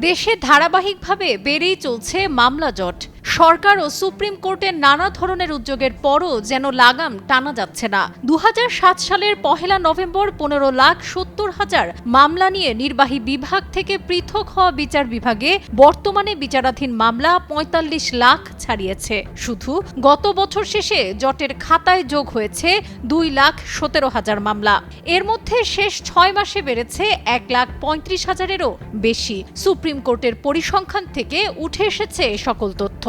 দেশে ধারাবাহিকভাবে বেড়েই চলছে মামলা জট। সরকার ও সুপ্রিম কোর্টের নানা ধরনের উদ্যোগের পরও যেন লাগাম টানা যাচ্ছে না। দু হাজার সাত সালের পহেলা নভেম্বর পনেরো লাখ সত্তর হাজার মামলা নিয়ে নির্বাহী বিভাগ থেকে পৃথক হওয়া বিচার বিভাগে বর্তমানে বিচারাধীন মামলা পঁয়তাল্লিশ লাখ ছাড়িয়েছে। শুধু গত বছর শেষে জটের খাতায় যোগ হয়েছে দুই লাখ সতেরো হাজার মামলা। এর মধ্যে শেষ ছয় মাসে বেড়েছে এক লাখ পঁয়ত্রিশ হাজারেরও বেশি। সুপ্রিম কোর্টের পরিসংখ্যান থেকে উঠে এসেছে সকল তথ্য।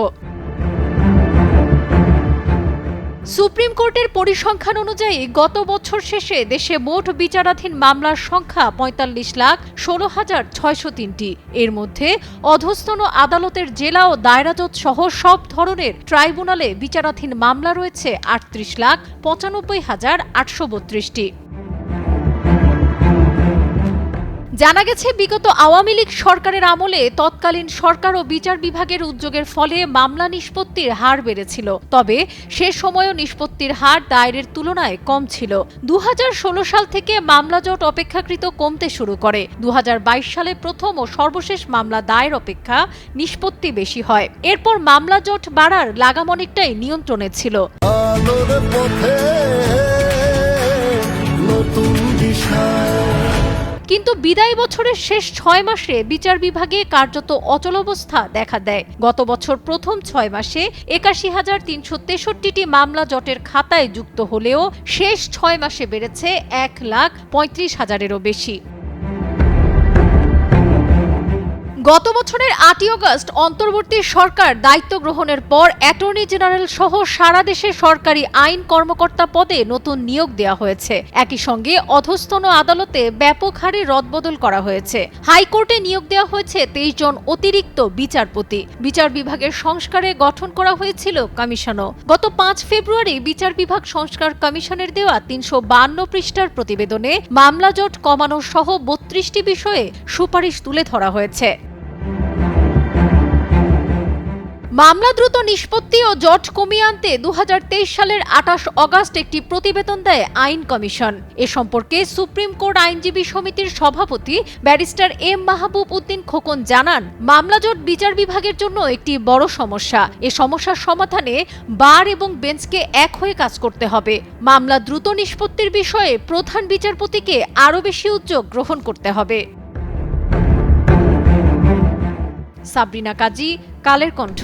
সুপ্রিম কোর্টের পরিসংখ্যান অনুযায়ী গত বছর শেষে দেশে মোট বিচারাধীন মামলার সংখ্যা পঁয়তাল্লিশ লাখ ষোলো হাজার ছয়শো তিনটি। এর মধ্যে অধস্তন আদালতের জেলা ও দায়রাজত সহ সব ধরনের ট্রাইব্যুনালে বিচারাধীন মামলা রয়েছে আটত্রিশ লাখ পঁচানব্বই হাজার আটশো বত্রিশটি। জানা গেছে, বিগত আওয়ামী লীগ সরকারের আমলে তৎকালীন সরকার ও বিচার বিভাগের উদ্যোগের ফলে মামলা নিষ্পত্তির হার বেড়েছিল। তবে সে সময়ও নিষ্পত্তির হার দায়েরের তুলনায় কম ছিল। দু হাজার ষোলো সাল থেকে মামলা জট অপেক্ষাকৃত কমতে শুরু করে। দু হাজার বাইশ সালে প্রথম ও সর্বশেষ মামলা দায়ের অপেক্ষা নিষ্পত্তি বেশি হয়। এরপর মামলা জট বাড়ার লাগাম অনেকটাই নিয়ন্ত্রণে ছিল। কিন্তু বিদায় বছরের শেষ ছয় মাসে বিচার বিভাগে কার্যত অচল অবস্থা দেখা দেয়। গত বছর প্রথম ছয় মাসে একাশি হাজার তিনশো তেষট্টিটি মামলা জটের খাতায় যুক্ত হলেও শেষ ছয় মাসে বেড়েছে এক লাখ পঁয়ত্রিশ হাজারেরও বেশি। গত বছরের আটই অগস্ট অন্তর্বর্তী সরকার দায়িত্ব গ্রহণের পর অ্যাটর্নি জেনারেল সহ সারা দেশে সরকারি আইন কর্মকর্তা পদে নতুন নিয়োগ দেওয়া হয়েছে। একই সঙ্গে অধস্তন আদালতে ব্যাপক হারে রদবদল করা হয়েছে। হাইকোর্টে নিয়োগ দেওয়া হয়েছে তেইশ জন অতিরিক্ত বিচারপতি। বিচার বিভাগের সংস্কারে গঠন করা হয়েছিল কমিশনও। গত পাঁচ ফেব্রুয়ারি বিচার বিভাগ সংস্কার কমিশনের দেওয়া তিনশো বান্ন পৃষ্ঠার প্রতিবেদনে মামলা জট কমানো সহ বত্রিশটি বিষয়ে সুপারিশ তুলে ধরা হয়েছে। মামলা দ্রুত নিষ্পত্তি ও জট কমিয়ে আনতে দু হাজার তেইশ সালের আঠাশ অগাস্ট একটি প্রতিবেদন দেয় আইন কমিশন। এ সম্পর্কে সুপ্রিম কোর্ট আইনজীবী সমিতির সভাপতি ব্যারিস্টার এম মাহবুব উদ্দিন খোকন জানান, মামলা জট বিচার বিভাগের জন্য একটি বড় সমস্যা। এ সমস্যার সমাধানে বার এবং বেঞ্চকে এক হয়ে কাজ করতে হবে। মামলা দ্রুত নিষ্পত্তির বিষয়ে প্রধান বিচারপতিকে আরও বেশি উদ্যোগ গ্রহণ করতে হবে। সাবরিনা কাজী, কালের কণ্ঠ।